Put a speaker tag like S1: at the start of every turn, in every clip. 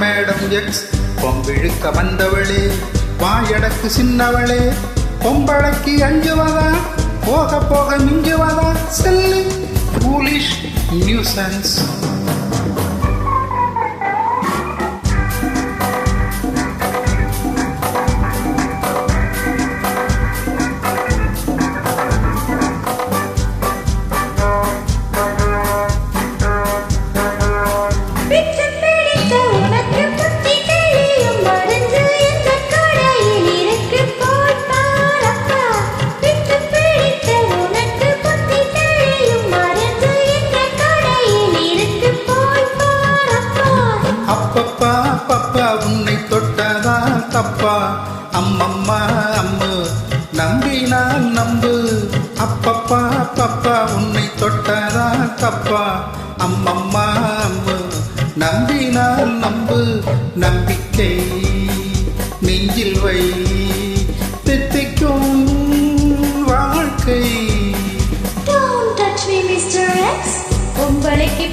S1: Madam X பொம்பிழுக்க வந்தவளே வாயடக்கு சின்னவளே பொம்பளைக்கு அஞ்சுவதா போக போக மிஞ்சுவதா செல்லு ஃபூலிஷ் நியூசன்ஸ் அப்பா அம்மம்மா அம்மு. நம்பினால் நம்பு. அப்பப்பா அப்பப்பா உன்னை தொட்டதா தப்பா. அம்மம்மா அம்மு. நம்பினால் நம்பு. நம்பிக்கை நெஞ்சில் வை. தித்திக்கும் வாழ்க்கை.
S2: Don't touch me, Mr. X. பொம்பளைக்கு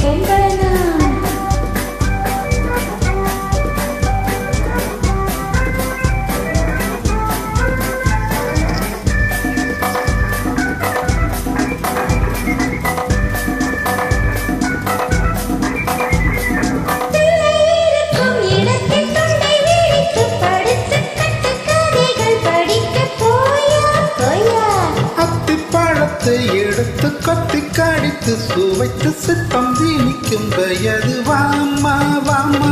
S1: கொத்தி கடித்து சுவைத்து சித்தம் தீனிக்கும் வயது வாமா வாமா.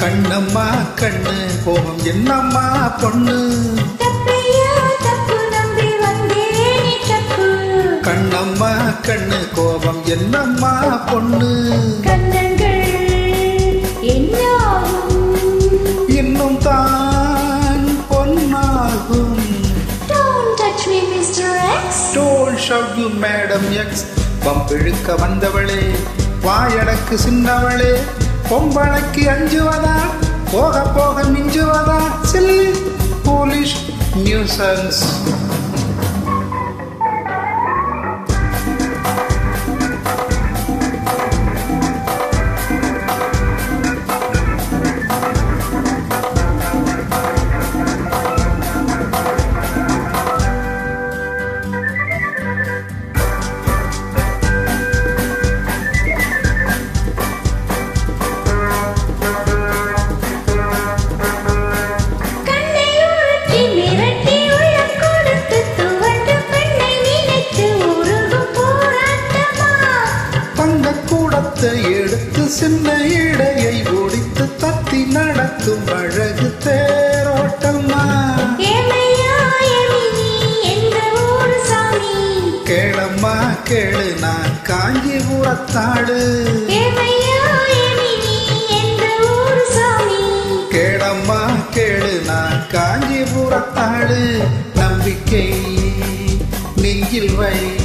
S1: கண்ணம்மா கண்ணு கோபம் என்னம்மா பொண்ணு. கண்ணம்மா கண்ணு கோபம் என்னம்மா பொண்ணு
S2: கண்ணங்கள் என்னாகும்?
S1: டோல் ஷவ் யூ மேடம் எக்ஸ் பம்பிழுக்க வந்தவளே வாயடக்கு சின்னவளே பொம்பளைக்கு அஞ்சுவதா போக போக மிஞ்சுவதா சில்லி போலிஷ் நியூசன்ஸ். எடுத்து சின்ன இடையை ஒடித்து தத்தி நடக்கும் அழகு தேரோட்டம்மா. கேளம்மா கேளு நான் காஞ்சிபுரத்தாடு
S2: ஏமையா
S1: கேளம்மா கேளு நான் காஞ்சிபுரத்தாடு நம்பிக்கை நெஞ்சில் வை.